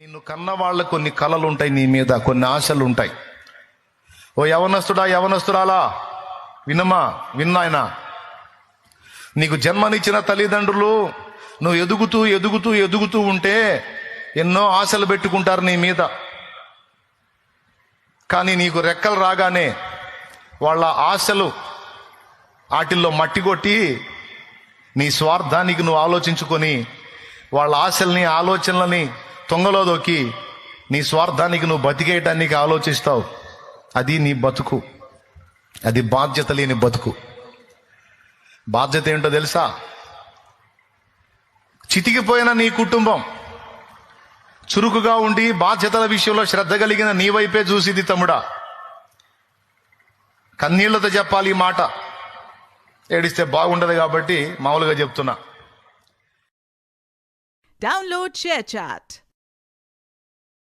నిన్ను కన్న వాళ్ళ కొన్ని కళలు ఉంటాయి నీ మీద కొన్ని ఆశలు ఉంటాయి ఓ యవనస్తుడా యవనస్తురాలా వినమా విన్నాయనా? నీకు జన్మనిచ్చిన తల్లిదండ్రులు నువ్వు ఎదుగుతూ ఎదుగుతూ ఎదుగుతూ ఉంటే ఎన్నో ఆశలు పెట్టుకుంటారు నీ మీద. కానీ నీకు రెక్కలు రాగానే వాళ్ళ ఆశలు వాటిల్లో మట్టి కొట్టి నీ స్వార్థానికి నువ్వు ఆలోచించుకొని వాళ్ళ ఆశల్ని ఆలోచనలని తొంగలో దొక్కి నీ స్వార్థానికి నువ్వు బతికేయటానికి ఆలోచిస్తావు. అది నీ బతుకు. అది బాధ్యత లేని బతుకు. బాధ్యత ఏంటో తెలుసా? చితికిపోయిన నీ కుటుంబం. చురుకుగా ఉండి బాధ్యతల విషయంలో శ్రద్ధ కలిగిన నీ వైపే చూసిది తమ్ముడా. కన్నీళ్ళతో చెప్పాలి ఈ మాట. ఏడిస్తే బాగుండదు కాబట్టి మామూలుగా చెప్తున్నా. Download chat